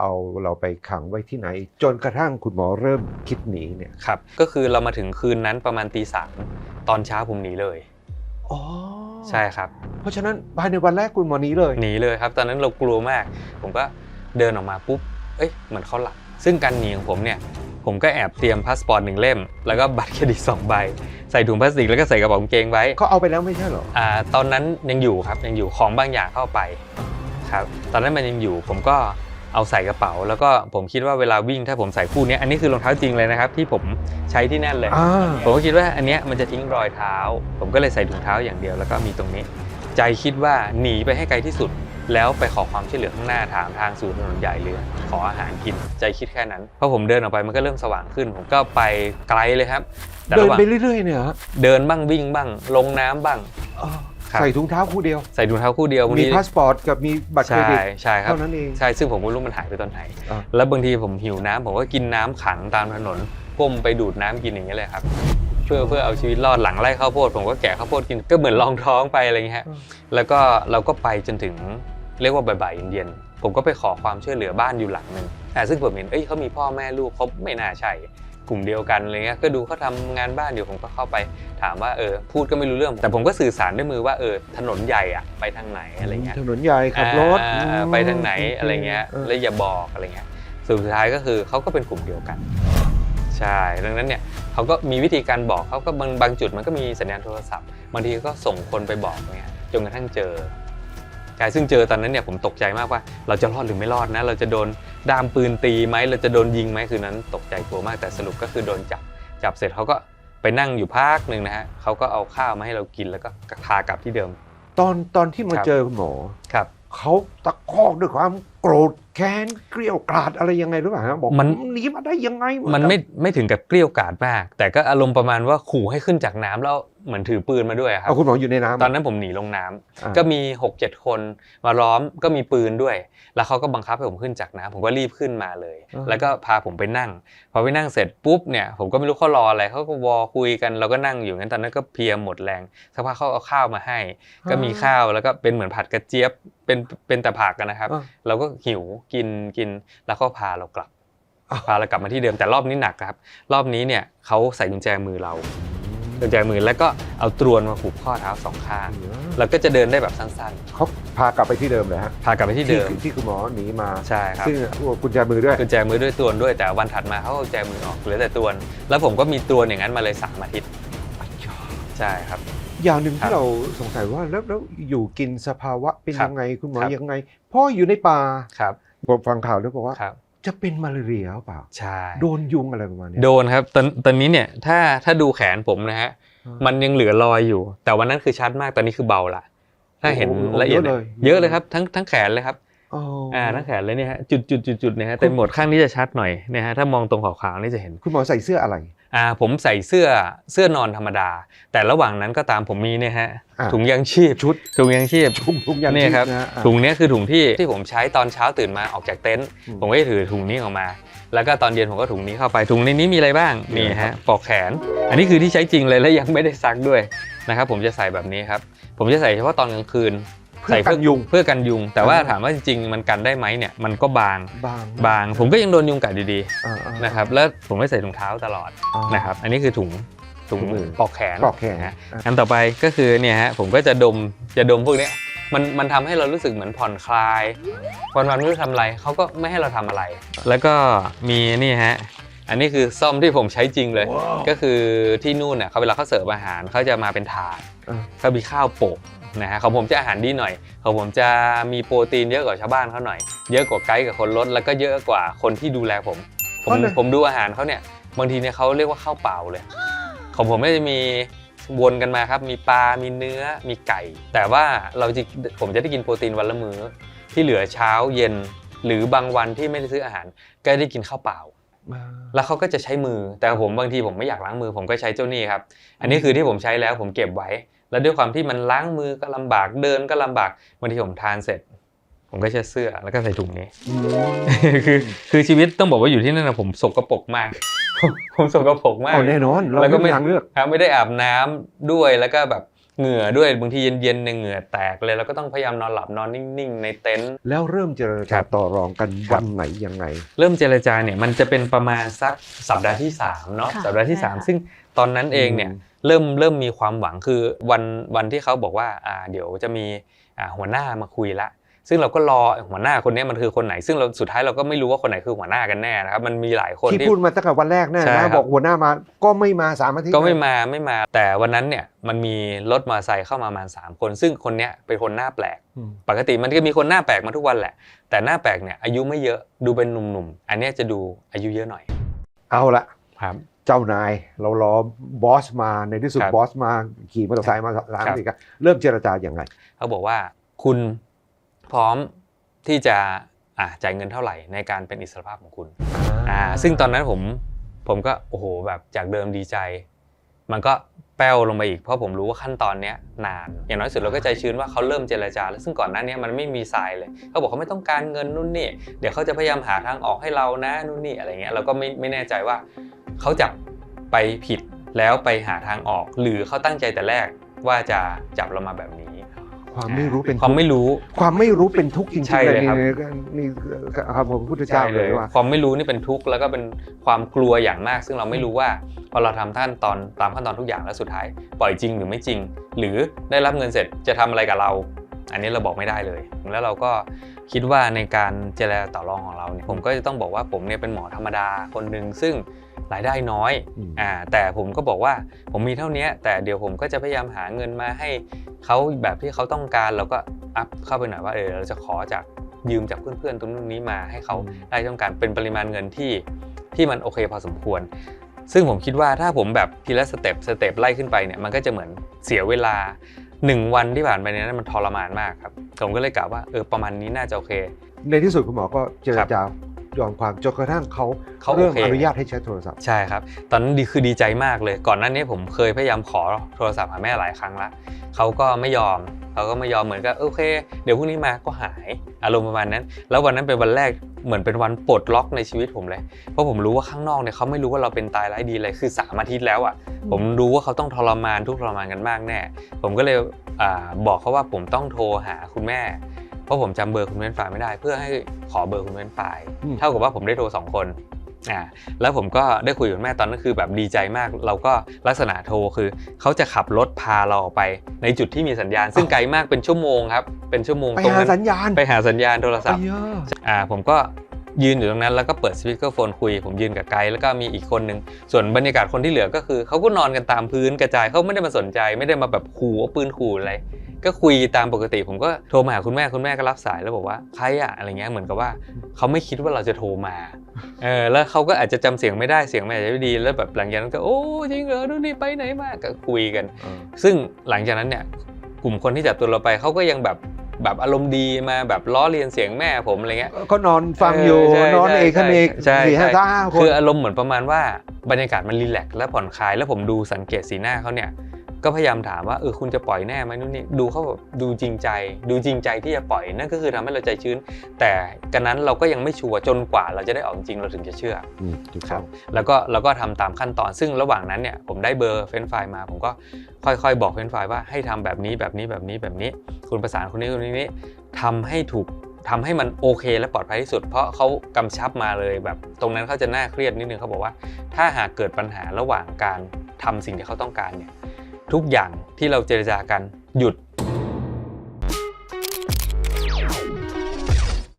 เอาเราไปขังไว้ที่ไหน จนกระทั่งคุณหมอเริ่มคิดหนีเนี่ยครับ ก็คือเรามาถึงคืนนั้นประมาณตีสามตอนเช้าผมหนีเลยอ๋อใช่ครับ เพราะฉะนั้นภายในวันแรกคุณหมอหนีเลยหนีเลยครับ ตอนนั้นเรากลัวมาก ผมก็เดินออกมาปุ๊บเอ้ยเหมือนเขาหลับซึ่งการหนีของผมเนี่ยผมก็แอบเตรียมพาสปอร์ตหนึ่งเล่ม แล้วก็บัตรเครดิตสองใบ ใส่ถุงพลาสติกแล้วก็ใส่กระเป๋ากางเกงไว้เขาเอาไปแล้วไม่ใช่เหรออ่าตอนนั้นยังอยู่ครับยังอยู่ของบางอย่างเข้าไปครับ ตอนนั้นมันยังอยู่ผมก็ เอาใส่กระเป๋า แล้วก็ผมคิดว่าเวลาวิ่งถ้าผมใส่คู่เนี้ยอันนี้คือรองเท้าจริงเลยนะครับที่ผมใช้ที่แน่นเลยอ่าผมก็คิดว่าอันเนี้ยมันจะทิ้งรอยเท้า ผมก็เลยใส่ถุงเท้าอย่างเดียวแล้วก็มีตรงนี้ ใจคิดว่าหนีไปให้ไกลที่สุด แล้วไปขอความช่วยเหลือข้างหน้าถามทางสู่ถนนใหญ่หรือขออาหารกินใจคิดแค่นั้นพอผมเดินออกไปมันก็เริ่มสว่างขึ้น ผมก็ไปไกลเลยครับแต่เดิระนหว่างไปเรื่อยๆเนี่ยเหรอเดินบ้างวิ่งบ้าง ลงน้ำบ้างอ่าครับ ใส่ถุงเท้าคู่เดียว ใส่ถุงเท้าคู่เดียวบางมีทีพาสปอร์ตกับมีบัตรเครใช่ดิตใช่ครับเท่านั้นเองใช่ซึ่งผมไม่รู้มันหายไปตอนไหนอ่าแล้วบางทีผมหิวน้ำผมก็กินน้ำขังตามถนนก้มไปดูดน้ำกินอย่างเงี้ยเลยครับเพื่อเพื่อเอาชีวิตรอดหลังไร่ข้าวโพดผมก็แกะข้าวโพดกินก็เหมือนลองท้องไปอะไรเงี้ยฮะอืมแล้วก็เราก็ไปจนถึงเรียกว่าบ่ายๆเย็นๆผมก็ไปขอความช่วยเหลือบ้านอยู่หลังหนึ่งอ่าซึ่งผมเห็นเอ้ยเขามีพ่อแม่ลูกเขาไม่น่าใช่ กลุ่มเดียวกันอะไรเงี้ยก็ดูเขาทำงานบ้านอยู่ผมก็เข้าไปถามว่าเออพูดก็ไม่รู้เรื่อง แต่ผมก็สื่อสารด้วยมือว่าเออถนนใหญ่อะไปทางไหนอะไรเงี้ยถนนใหญ่ขับรถอ่าอืมไปทางไหนอะไรเงี้ยออแล้วอย่าบอกอะไรเงี้ยสุดท้ายก็คือเขาก็เป็นกลุ่มเดียวกันใช่ดังนั้นเนี่ยเขาก็มีวิธีการบอกเขาก็บางบางจุดมันก็มีสัญญาณโทรศัพท์บางทีก็ส่งคนไปบอกเนี่ยจนกระทั่งเจอ ใช่ซึ่งเจอตอนนั้นเนี่ยผมตกใจมากว่า เราจะรอดหรือไม่รอดนะ เราจะโดนด้ามปืนตีไหมเราจะโดนยิงไหมคืนนั้นตกใจกลัวมากแต่สรุปก็คือโดนจับจับเสร็จเขาก็ไปนั่งอยู่พักหนึ่งนะฮะเขาก็เอาข้าวมาให้เรากินแล้วก็พากลับที่เดิม ตอนตอนที่มาครับ เจอคุณหมอครับ เขาตะคอกด้วยความโกรธแค้นเกลียวกราดอะไรยังไงหรือเปล่าฮะบอกมัน หนีมาได้ยังไงมันไม่ไม่ถึงกับเกลี้ยวกล่อดมาก แต่ก็อารมณ์ประมาณว่าขู่ให้ขึ้นจากน้ำแล้ว เหมือนถือปืนมาด้วยครับเอาคุณหมออยู่ในน้ำตอนนั้นผมหนีลงน้ำอ่าก็มี6 7คนมาล้อมก็มีปืนด้วย แล้วเขาก็บังคับให้ผมขึ้นจากน้ำผมก็รีบขึ้นมาเลย แล้วก็พาผมไปนั่ง พอไปนั่งเสร็จปุ๊บเนี่ยผมก็ไม่รู้เขารออะไรเขาก็วอคุยกันเราก็นั่งอยู่งั้นตอนนั้นก็เพลียหมดแรงสักพักเขาเอาข้าวมาให้ ก็มีข้าวแล้วก็เป็นเหมือนผัดกระเจี๊ยบเป็นเป็นแต่ผักกันนะครับอ่าเราก็หิวกินกินแล้วก็พาเรากลับอ้าวพาเรากลับมาที่เดิมแต่รอบนี้หนักครับ รอบนี้เนี่ยเขาใส่กุญแจมือเรา กุญแจมือแล้วก็เอาตรวนมาผูกข้อเท้าสองข้างเราก็จะเดินได้แบบสั้นเขาพากลับไปที่เดิมเลยฮะๆพากลับไปที่เดิมที่คุณหมอหนีมาใช่ครับซึ่งกุญแจมือด้วยกุญแจมือด้วยตรวนด้วยแต่วันถัดมาเขาเอากุญแจมือออกเหลือแต่ตรวน แล้วผมก็มีตรวนอย่างนั้นมาเลยสามอาทิตย์ใช่ครับ อย่างหนึ่งครัที่บเราสงสัยว่าแล้วแล้วอยู่กินสภาวะเป็นครับยังไงคุณหมอครับยังไงพ่ออยู่ในป่าครับผมฟังข่าวแล้วบอกว่าครับ จะเป็นมาลาเรียหรือเปล่าใช่โดนยุงอะไรประมาณเนี้ยโดนครับตอนตอนนี้เนี่ยถ้าถ้าดูแขนผมนะฮะอ่ามันยังเหลือรอยอยู่ แต่วันนั้นคือชัดมากตอนนี้คือเบาละถ้าเห็นโอ้โหละเอียดเยอะเลยเยอะเลยครับทั้งทั้งแขนเลยครับอ๋อออ่าทั้งแขนเลยเนี่ยฮะจุดจุดจุดจุดเนี่ยฮะเต็มหมดข้างนี้จะชัดหน่อยเนี่ยฮะถ้ามองตรงขาวๆนี่จะเห็นคุณหมอใส่เสื้ออะไร อ่าผมใส่เสื้อเสื้อนอนธรรมดา แต่ระหว่างนั้นก็ตามผมมีเนี่ยฮะอ่าถุงยางชีพชุดถุงยางชีพชุมทุกอย่างเนี่ยครับนะฮะอะ ถุงเนี้ยคือถุงที่ที่ผมใช้ตอนเช้าตื่นมาออกจากเต็นท์อืมผมก็จะถือถุงนี้ออกมา แล้วก็ตอนเย็นผมก็ถุงนี้เข้าไปถุงในนี้มีอะไรบ้างนี่นี่ครัฮะบปลอกแขน อันนี้คือที่ใช้จริงเลยและยังไม่ได้ซักด้วยนะครับผมจะใส่แบบนี้ครับผมจะใส่เฉพาะตอนกลางคืน เพื่อกันยุงเพื่อกันยุง แต่ว่าอ่าถามว่าจริงๆมันกันได้ไหมเนี่ยมันก็บางบางบาง ผมก็ยังโดนยุงกัดอยู่ดีอ่าอ่านะครับแล้วผมไม่ใส่ถุงเท้าตลอดอ่านะครับอันนี้คือถุงถุงถุงมือปลอกแขนปลอกแขนนะฮะอะอันต่อไปก็คือเนี่ยฮะผมก็จะดมจะดมพวกเนี้ยมันมันทำให้เรารู้สึกเหมือนผ่อนคลายวันวันๆไม่รู้ทำอะไรเขาก็ไม่ให้เราทำอะไร แล้วก็มีนี่ฮะอันนี้คือซ่อมที่ผมใช้จริงเลยว้าวก็คือที่นู่นเน่ะเขาเวลาเขาเสิร์ฟอาหารเขาจะมาเป็นถาดอ่าเขามีข้าวโปะ นะฮะของผมจะอาหารดีหน่อยของผมจะมีโปรตีนเยอะกว่าชาวบ้านเขาหน่อย เยอะกว่าไกด์กับคนรถแล้วก็เยอะกว่าคนที่ดูแลผม ผมอ๋อเหรอผมดูอาหารเขาเนี่ยบางทีเนี่ยเขาเรียกว่าข้าวเปล่าเลย ของผมก็จะมีวนกันมาครับมีปลา มีเนื้อ มีไก่ แต่ว่าเราจะผมจะได้กินโปรตีนวันละมื้อที่เหลือเช้าเย็น หรือบางวันที่ไม่ได้ซื้ออาหาร ก็ได้กินข้าวเปล่ามาแล้วเขาก็จะใช้มือแต่ผมบางทีผมไม่อยากล้างมือ ผมก็ใช้เจ้านี่ครับ อันนี้คือที่ผมใช้แล้วผมเก็บไว้ แล้วด้วยความที่มันล้างมือก็ลำบากเดินก็ลำบากบางทีผมทานเสร็จ ผมก็เช็ดเสื้อแล้วก็ใส่ถุงนี้อืมคือคือชีวิตต้องบอกว่าอยู่ที่นั่นนะผมสกปรกมาก ผมสกปรกมากเอาแน่นอนเราแล้วก็ไม่ไม่มีทางเลือกครับไม่ได้อาบน้ำด้วยแล้วก็แบบ เหงื่อด้วยบางทีเย็นๆเนี่ยเหงื่อแตกเลยเราก็ต้องพยายามนอนหลับนอนนิ่งๆ ในเต็นท์แล้วเริ่มเจรครัจาบต่อรองกันครับวันไหนยังไง เริ่มเจรจาเนี่ยมันจะเป็นประมาณสักสัปดาห์ที่3เนาะค่ะสัปดาห์ที่ใช่ค่ะ3ซึ่งตอนนั้นเองเนี่ยอืมเริ่มเริ่มมีความหวังคือวันวันที่เขาบอกว่าอ่าเดี๋ยวจะมีอ่าหัวหน้ามาคุยละ ซึ่งเราก็รอหัวหน้าคนเนี้ยมันคือคนไหน ซึ่งเราสุดท้ายเราก็ไม่รู้ว่าคนไหนคือหัวหน้ากันแน่นะครับมันมีหลายคนที่ที่พูดมาตั้งแต่วันแรกแน่ใช่ครันะบบอกหัวหน้ามาก็ไม่มาสามอาทิตย์ก็ไม่มาไม่มา แต่วันนั้นเนี่ยมันมีรถมอเตอร์ไซค์เข้ามาประมาณ3คน ซึ่งคนเนี้ยเป็นคนหน้าแปลกอืมปกติมันก็มีคนหน้าแปลกมาทุกวันแหละ แต่หน้าแปลกเนี่ยอายุไม่เยอะดูเป็นหนุ่มๆอันเนี้ยจะดูอายุเยอะหน่อย เอาละครับเจ้านายเรารอบอสมาในที่สุดครับบอสมาขี่มอเตอร์ไซค์มาสามครับสิกันเริ่มเจรจาอย่างไงเขาบอกว่าคุณ พร้อมที่จะอ่าจ่ายเงินเท่าไหร่ในการเป็นอิสรภาพของคุณอ่าซึ่งตอนนั้นผมผมก็โอ้โหแบบจากเดิมดีใจ มันก็แป้วลงไปอีกเพราะผมรู้ว่าขั้นตอนเนี้ยนาน อย่างน้อยสุดเราก็ใจชื้นว่าเขาเริ่มเจรจา แล้วซึ่งก่อนหน้านี้มันไม่มีทรายเลยเขาบอกเขาไม่ต้องการเงินนู่นนี่เดี๋ยวเขาจะพยายามหาทางออกให้เรานะนู่นนี่อะไรเงี้ยเราก็ไม่ไม่แน่ใจว่าเขาจะไปผิดแล้วไปหาทางออก หรือเขาตั้งใจแต่แรกว่าจะจับเรามาแบบนี้ ความไม่รู้เป็นความทุกข์ไม่รู้ ความไม่รู้เป็นทุกข์จริงใช่ๆเลเลยยครับนี่นี่ครับผมพุทธเจ้าเลยว่าความไม่รู้นี่เป็นทุกข์แล้วก็เป็นความกลัวอย่างมาก ซึ่งเราไม่รู้ว่าพอเราทำท่านตอนตามขั้นตอนทุกอย่างแล้วสุดท้าย ปล่อยจริงหรือไม่จริง หรือได้รับเงินเสร็จจะทำอะไรกับเรา อันนี้เราบอกไม่ได้เลย แล้วเราก็คิดว่าในการเจรจาต่อรองของเราเนี่ยผมก็จะต้องบอกว่าผมเนี่ยเป็นหมอธรรมดาคนหนึ่งซึ่ง รายได้น้อยอืมอ่าแต่ผมก็บอกว่าผมมีเท่านี้แต่เดี๋ยวผมก็จะพยายามหาเงินมาให้เขาแบบที่เขาต้องการเราก็อัพเข้าไปหน่อยว่าเออเราจะขอจากยืมจากเพื่อนๆตรงนู้นนี้มาให้เขาอืมได้ต้องการเป็นปริมาณเงินที่ที่มันโอเคพอสมควร ซึ่งผมคิดว่าถ้าผมแบบทีละสเต็ปสเต็ปไล่ขึ้นไปเนี่ยมันก็จะเหมือนเสียเวลาหนึ่งวันที่ผ่านไปเนี่ยมันทรมานมากครับ ผมก็เลยกล่าวว่าเออประมาณนี้น่าจะโอเค ในที่สุดคุณหมอก็เจรจา ยอมความจนกระทั่งเขาเขาโอเริ่มเคอนุญาตให้ใช้โทรศัพท์ใช่ครับตอนนั้นดีคือดีใจมากเลย ก่อนหน้านี้ผมเคยพยายามขอโทรศัพท์หาแม่หลายครั้งละเขาก็ไม่ยอมเขาก็ไม่ยอมเหมือนกับโอเค เดี๋ยวพรุ่งนี้มาก็หายอารมณ์ประมาณนั้น แล้ววันนั้นเป็นวันแรกเหมือนเป็นวันปลดล็อกในชีวิตผมเลยเพราะผมรู้ว่าข้างนอกเนี่ยเขาไม่รู้ว่าเราเป็นตายร้ายดีเลยคือสามอาทิตย์แล้วอะผมรู้ว่าเขาต้องทรมานทุกข์ทรมานกันมากแน่ ผมก็เลยอาบอกเขาว่าผมต้องโทรหาคุณแม่เพ ราะผมจำเบอร์คุณเว้นฝ่ายไม่ได้ เพื่อให้ขอเบอร์คุณเว้นฝ่ายอืมเท่ากับว่าผมได้โทรสองคนอ่าแล้วผมก็ได้คุยกับคุณแม่ตอนนั้นคือแบบดีใจมาก เราก็ลักษณะโทรคือเขาจะขับรถพาเราออกไป ในจุดที่มีสัญญาณ ซึ่งไกลมากเป็นชั่วโมงครับเป็นชั่วโมงไปตรงหานั้นสัญญาณไปหาสัญญาณโทรศัพท์ไปเยอะอ่าผมก็ ยืนอยู่ตรงนั้นแล้วก็เปิดสปีกเกอร์โฟนคุย ผมยืนกับไกด์แล้วก็มีอีกคนนึง ส่วนบรรยากาศคนที่เหลือก็คือเขาก็นอนกันตามพื้นกระจายเขาไม่ได้มาสนใจ ไม่ได้มาแบบขู่เอาปืนขู่อะไรก็คุยตามปกติ ผมก็โทรมาหาคุณแม่คุณแม่ก็รับสายแล้วบอกว่าใครอะอะไรเงี้ยเหมือนกับว่าเขาไม่คิดว่าเราจะโทรมาเออแล้วเขาก็อาจจะจำเสียงไม่ได้เสียงไม่อาจจะไม่ดีแล้วแบบหลังจากนั้นก็โอ้จริงเหรอดูนี่ไปไหนมาก็คุยกัน ซึ่งหลังจากนั้นเนี่ยกลุ่มคนที่จับตัวเราไปเขาก็ยังแบบ แบบอารมณ์ดีมาแบบล้อเลียนเสียงแม่ผมอะไรเงี้ยก็นอนฟังอยู่เออใช่นอนใช่เอกเอกใช่สี่ห้าใช่ห้าคนคืออารมณ์เหมือนประมาณว่าบรรยากาศมันรีแลกซ์และผ่อนคลาย แล้วผมดูสังเกตสีหน้าเขาเนี่ย ก็พยายามถามว่าเออคุณจะปล่อยแน่ไหมนู่นนี่ดูเขาแบบดูจริงใจ ดูจริงใจที่จะปล่อยนั่นก็คือทำให้เราใจชื้น แต่กันนั้นเราก็ยังไม่ชัวร์จนกว่าเราจะได้ออกจริงเราถึงจะเชื่ออืมถูกคต้รัอบงแล้วก็เราก็ทำตามขั้นตอนซึ่งระหว่างนั้นเนี่ยผมได้เบอร์เฟรนช์ไฟล์มา ผมก็ค่อยๆ บอกเฟรนช์ไฟล์ว่าให้ทำแบบนี้แบบนี้แบบนี้แบบนี้ คุณประสานคนนี้คนนี้นี้ทำให้ถูกทำให้มันโอเคและปลอดภัยที่สุด เพราะเขากำชับมาเลยแบบ ตรงนั้นเขาจะน่าเครียดนิดนึงเขาบอกว่า ถ้าหากเกิดปัญหาระหว่างการทำสิ่งที่เขาต้องการเนี่ย ทุกอย่างที่เราเจรจากันหยุด